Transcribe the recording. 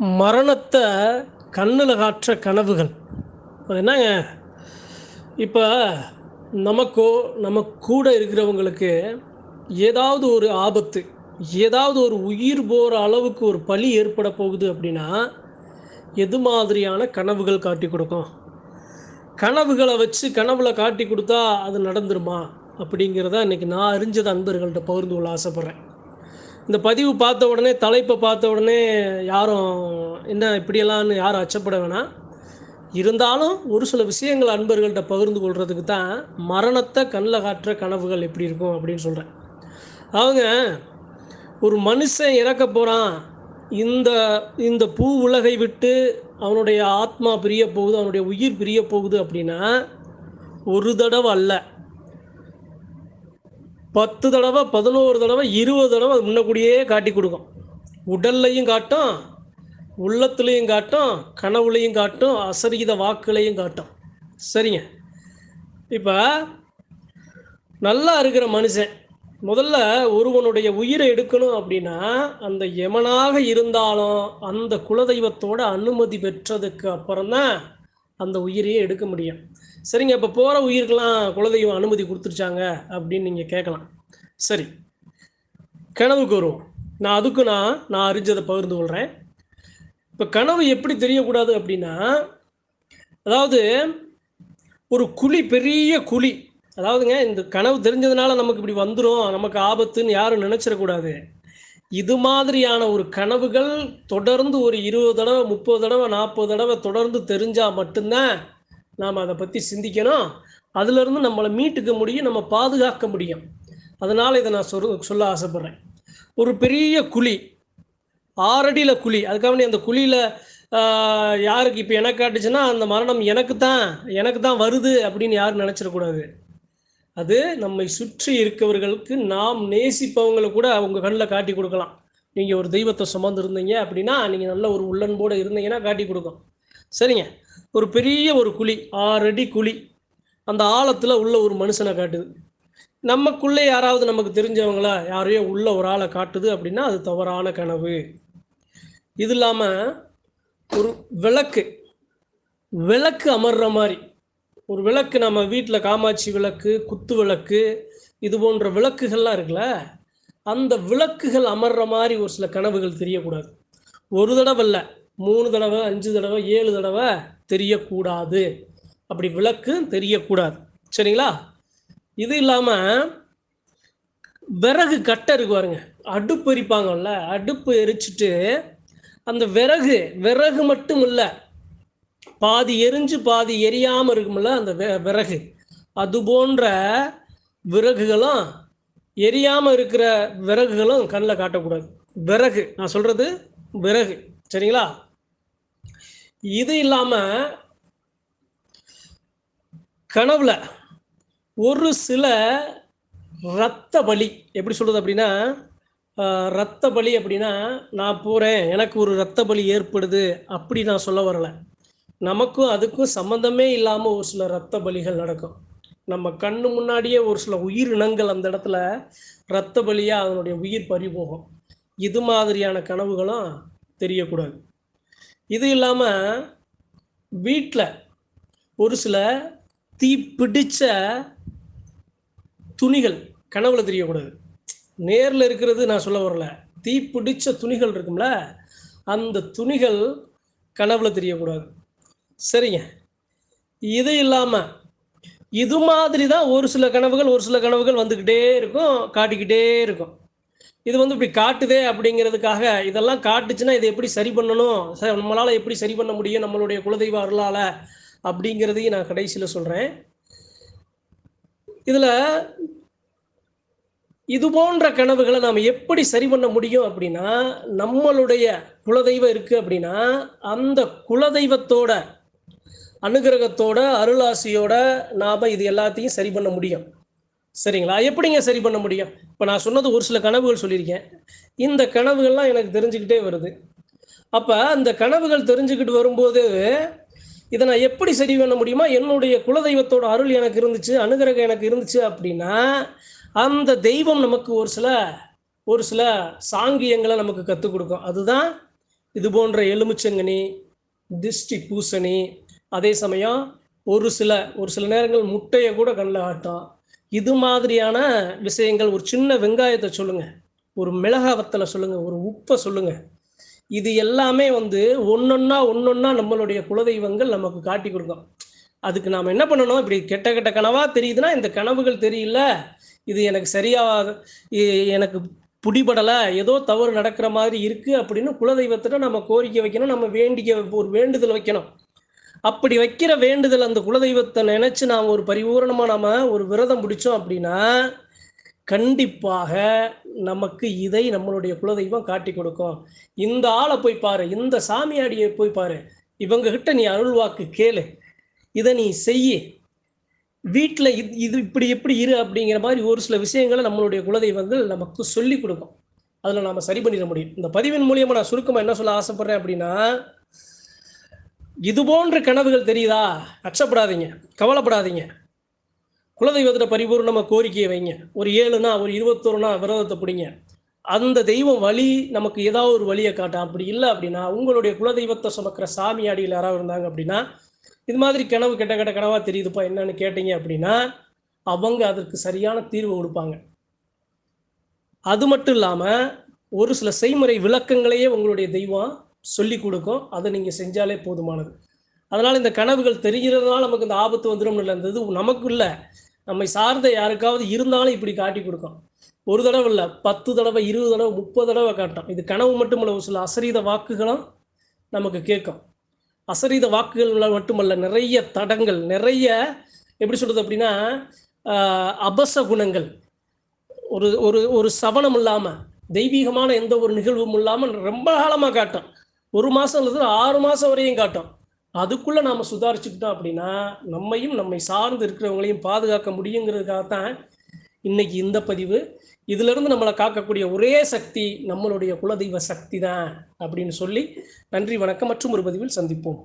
மரணத்தை கண்ணில் காட்டுற கனவுகள். அது என்னங்க? இப்போ நமக்கோ நம்ம கூட இருக்கிறவங்களுக்கு ஏதாவது ஒரு ஆபத்து ஏதாவது ஒரு உயிர் போகிற அளவுக்கு ஒரு பலி ஏற்பட போகுது அப்படின்னா எது மாதிரியான கனவுகள் காட்டி கொடுக்கும்? கனவுகளை வச்சு கனவுல காட்டி கொடுத்தா அது நடந்துருமா? அப்படிங்கிறத இன்றைக்கி நான் அறிஞ்சது அன்பர்கள்ட்ட பகிர்ந்து கொள்ள ஆசைப்பட்றேன். இந்த பதிவு பார்த்த உடனே தலைப்பை பார்த்த உடனே யாரும் என்ன இப்படியெல்லாம்னு யாரும் அச்சப்பட வேணாம். இருந்தாலும் ஒரு சில விஷயங்கள் அன்பர்கள்ட்ட பகிர்ந்து கொள்றதுக்கு தான் மரணத்தை கண்ணில் காட்டுற கனவுகள் எப்படி இருக்கும் அப்படின்னு சொல்கிறேன் அவங்க ஒரு மனுஷன் இறக்க போகிறான் இந்த இந்த பூ உலகை விட்டு அவனுடைய ஆத்மா பிரிய போகுது அவனுடைய உயிர் பிரிய போகுது அப்படின்னா ஒரு தடவை அல்ல. பத்து தடவை பதினோரு தடவை இருபது தடவை அது முன்னக்கூடியே காட்டி கொடுக்கும். உடல்லையும் காட்டும் உள்ளத்துலேயும் காட்டும் கனவுலையும் காட்டும் அசரீத வாக்குலையும் காட்டும். சரிங்க. இப்போ நல்லா இருக்கிற மனுஷன் முதல்ல ஒருவனுடைய உயிரை எடுக்கணும் அப்படின்னா அந்த யமனாக இருந்தாலும் அந்த குலதெய்வத்தோட அனுமதி பெற்றதுக்கு அப்புறம் தான் அந்த உயிரையே எடுக்க முடியும். சரிங்க இப்போ போகிற உயிருக்கெல்லாம் குலதெய்வம் அனுமதி கொடுத்துருச்சாங்க அப்படின்னு நீங்கள் கேட்கலாம். சரி கனவுக்கு வருவோம் நான் அதுக்கு நான் நான் அறிஞ்சதை பகிர்ந்து கொள்கிறேன் இப்போ கனவு எப்படி தெரியக்கூடாது அப்படின்னா அதாவது ஒரு குழி பெரிய குழி அதாவதுங்க இந்த கனவு தெரிஞ்சதுனால நமக்கு இப்படி வந்துடும் நமக்கு ஆபத்துன்னு யாரும் நினச்சிடக்கூடாது. இது மாதிரியான ஒரு கனவுகள் தொடர்ந்து ஒரு இருபது தடவை முப்பது தடவை நாற்பது தடவை தொடர்ந்து தெரிஞ்சால் மட்டும்தான் நாம் அதை பற்றி சிந்திக்கணும். அதுலேருந்து நம்மளை மீட்டுக்க முடியும் நம்ம பாதுகாக்க முடியும். அதனால் இதை நான் சொல் சொல்ல ஆசைப்பட்றேன். ஒரு பெரிய குழி ஆறடியில் குழி அதுக்காக அந்த குழியில் யாருக்கு இப்போ எனக்கு ஆட்டுச்சுன்னா அந்த மரணம் எனக்கு தான் எனக்கு தான் வருது அப்படின்னு யாரும் நினச்சிடக்கூடாது. அது நம்மை சுற்றி இருக்கவர்களுக்கு நாம் நேசிப்பவங்களை கூட அவங்க கண்ணில் காட்டி கொடுக்கலாம். நீங்கள் ஒரு தெய்வத்தை சுமந்துருந்தீங்க அப்படின்னா நீங்கள் நல்ல ஒரு உள்ளன்போடு இருந்தீங்கன்னா காட்டி கொடுக்கும். சரிங்க. ஒரு பெரிய ஒரு குழி ஆறடி குழி அந்த ஆழத்தில் உள்ள ஒரு மனுஷனை காட்டுது. நமக்குள்ளே யாராவது நமக்கு தெரிஞ்சவங்களா யாரையோ உள்ள ஒரு ஆளை காட்டுது அப்படின்னா அது தவறான கனவு. இது இல்லாமல் ஒரு விளக்கு விளக்கு அமர்ற மாதிரி ஒரு விளக்கு நம்ம வீட்டில் காமாட்சி விளக்கு குத்து விளக்கு இது போன்ற விளக்குகள்லாம் இருக்குல்ல அந்த விளக்குகள் அமர்ற மாதிரி ஒரு சில கனவுகள் தெரியக்கூடாது. ஒரு தடவை இல்லை மூணு தடவை அஞ்சு தடவை ஏழு தடவை தெரியக்கூடாது. அப்படி விளக்கு தெரியக்கூடாது. சரிங்களா? இது இல்லாமல் விறகு கட்டை இருக்கு பாருங்க அடுப்பு எரிப்பாங்கல்ல அடுப்பு எரிச்சிட்டு அந்த விறகு விறகு மட்டும் இல்லை பாதி எரிஞ்சு பாதி எரியாமல் இருக்கும்ல அந்த வெ- விறகு. அது போன்ற விறகுகளும் எரியாமல் இருக்கிற விறகுகளும் கண்ணில் காட்டக்கூடாது. விறகு நான் சொல்கிறது விறகு. சரிங்களா? இது இல்லாமல் கனவுல ஒரு சில இரத்த பலி எப்படி சொல்கிறது அப்படின்னா ஆஹ், இரத்த பலி அப்படின்னா நான் போகிறேன் எனக்கு ஒரு இரத்த பலி ஏற்படுது அப்படி நான் சொல்ல வரலை. நமக்கும் அதுக்கும் சம்மந்தமே இல்லாமல் ஒரு சில ரத்த பலிகள் நடக்கும். நம்ம கண்ணு முன்னாடியே ஒரு சில உயிரினங்கள் அந்த இடத்துல இரத்த பலியாக அதனுடைய உயிர் பறி போகும். இது மாதிரியான கனவுகளும் தெரியக்கூடாது. இது இல்லாமல் வீட்டில் ஒரு சில தீ பிடிச்ச துணிகள் கனவுல தெரியக்கூடாது. நேரில் இருக்கிறது நான் சொல்ல வரல. தீ பிடிச்ச துணிகள் இருக்கும்ல அந்த துணிகள் கனவுல தெரியக்கூடாது. சரிங்க. இது இல்லாமல் இது மாதிரி தான் ஒரு சில கனவுகள் ஒரு சில கனவுகள் வந்துக்கிட்டே இருக்கும் காட்டிக்கிட்டே இருக்கும். இது வந்து இப்படி காட்டுதே அப்படிங்கிறதுக்காக இதெல்லாம் காட்டுச்சுன்னா இதை எப்படி சரி பண்ணணும்? சார் நம்மளால் எப்படி சரி பண்ண முடியும்? நம்மளுடைய குலதெய்வ அருளால் அப்படிங்கிறதையும் நான் கடைசியில் சொல்கிறேன் இதில் இது போன்ற கனவுகளை நாம் எப்படி சரி பண்ண முடியும் அப்படின்னா நம்மளுடைய குலதெய்வம் இருக்குது அப்படின்னா அந்த குலதெய்வத்தோட அனுகிரகத்தோட அருளாசியோட நாம் இது எல்லாத்தையும் சரி பண்ண முடியும். சரிங்களா? எப்படிங்க சரி பண்ண முடியும்? இப்போ நான் சொன்னது ஒரு சில கனவுகள் சொல்லியிருக்கேன். இந்த கனவுகள்லாம் எனக்கு தெரிஞ்சுக்கிட்டே வருது. அப்போ அந்த கனவுகள் தெரிஞ்சுக்கிட்டு வரும்போது இதை நான் எப்படி சரி பண்ண முடியுமா? என்னுடைய குலதெய்வத்தோட அருள் எனக்கு இருந்துச்சு அனுகிரகம் எனக்கு இருந்துச்சு அப்படின்னா அந்த தெய்வம் நமக்கு ஒரு சில ஒரு சில சாங்கியங்களை நமக்கு கற்றுக் கொடுக்கும். அதுதான் இது போன்ற எலுமிச்சங்கனி திஷ்டி பூசணி அதே சமயம் ஒரு சில ஒரு சில நேரங்கள் முட்டையை கூட கண்ணில் ஆட்டும் இது மாதிரியான விஷயங்கள் ஒரு சின்ன வெங்காயத்தை சொல்லுங்க. ஒரு மிளகா வத்தலை சொல்லுங்க ஒரு உப்பை சொல்லுங்க. இது எல்லாமே வந்து ஒன்றொன்னா ஒன்றொன்னா நம்மளுடைய குலதெய்வங்கள் நமக்கு காட்டி கொடுக்கும். அதுக்கு நாம் என்ன பண்ணணும்? இப்படி கெட்ட கெட்ட கனவா தெரியுதுன்னா இந்த கனவுகள் தெரியல இது எனக்கு சரியா எனக்கு பிடிபடலை ஏதோ தவறு நடக்கிற மாதிரி இருக்குது அப்படின்னு குலதெய்வத்திட்ட நம்ம கோரிக்கை வைக்கணும் நம்ம வேண்டிக்க ஒரு வேண்டுதல் வைக்கணும். அப்படி வைக்கிற வேண்டுதல் அந்த குலதெய்வத்தை நினைச்சு நாம் ஒரு பரிபூரணமா நாம ஒரு விரதம் பிடிச்சோம் அப்படின்னா கண்டிப்பாக நமக்கு இதை நம்மளுடைய குலதெய்வம் காட்டி கொடுக்கும். இந்த ஆளை போய் பாரு இந்த சாமியாடியை போய் பாரு இவங்க கிட்ட நீ அருள்வாக்கு கேளு இதை நீ செய்யி. வீட்டில் இது இது இப்படி எப்படி இரு அப்படிங்கிற மாதிரி ஒரு சில விஷயங்களை நம்மளுடைய குலதெய்வங்கள் நமக்கு சொல்லி கொடுக்கும். அதில் நாம் சரி பண்ணிட முடியும். இந்த பதிவின் மூலியமாக நான் சுருக்கமாக என்ன சொல்ல ஆசைப்பட்றேன் அப்படின்னா இது போன்ற கனவுகள் தெரியுதா? அச்சப்படாதீங்க. கவலைப்படாதீங்க. குலதெய்வத்திட்ட பரிபூர்ணமாக கோரிக்கையை வைங்க. ஒரு ஏழுனா ஒரு இருபத்தொருனா விரதத்தை பிடிங்க. அந்த தெய்வம் வழி நமக்கு ஏதாவது ஒரு வழியை காட்டும். அப்படி இல்லை அப்படின்னா உங்களுடைய குலதெய்வத்தை சுமக்கிற சாமியாடிகள் யாராவது இருந்தாங்க அப்படின்னா இது மாதிரி கனவு கெட்ட கெட்ட கனவாக தெரியுதுப்பா என்னன்னு கேட்டீங்க அப்படின்னா அவங்க அதற்கு சரியான தீர்வு கொடுப்பாங்க. அது மட்டும் இல்லாமல் ஒரு சில செய்முறை விளக்கங்களையே உங்களுடைய தெய்வம் சொல்லி கொடுக்கும். அதை நீங்கள் செஞ்சாலே போதுமானது. அதனால் இந்த கனவுகள் தெரிகிறதுனால நமக்கு இந்த ஆபத்து வந்துடும் இல்லை. இது நமக்கு இல்லை. நம்மை சார்ந்த யாருக்காவது இருந்தாலும் இப்படி காட்டி கொடுக்கும். ஒரு தடவை இல்லை பத்து தடவை இருபது தடவை முப்பது தடவை காட்டும் இது கனவு மட்டுமல்ல ஒரு சில அசரீத வாக்குகளும் நமக்கு கேட்கும். அசரீத வாக்குகள் மட்டுமல்ல நிறைய தடங்கள் நிறைய எப்படி சொல்கிறது அப்படின்னா அபச குணங்கள். ஒரு ஒரு ஒரு சவனம் இல்லாமல் தெய்வீகமான எந்த ஒரு நிகழ்வும் இல்லாமல் ரொம்ப காலமாக காட்டும் ஒரு மாதம் அல்லது ஆறு மாதம் வரையும் காட்டும். அதுக்குள்ளே நாம் சுதாரிச்சுக்கிட்டோம் அப்படின்னா நம்மையும் நம்மை சார்ந்து இருக்கிறவங்களையும் பாதுகாக்க முடியுங்கிறதுக்காக தான் இன்னைக்கு இந்த பதிவு. இதிலிருந்து நம்மளை காக்கக்கூடிய ஒரே சக்தி நம்மளுடைய குலதெய்வ சக்தி தான் அப்படின்னு சொல்லி நன்றி வணக்கம் மற்றும் ஒரு பதிவில் சந்திப்போம்.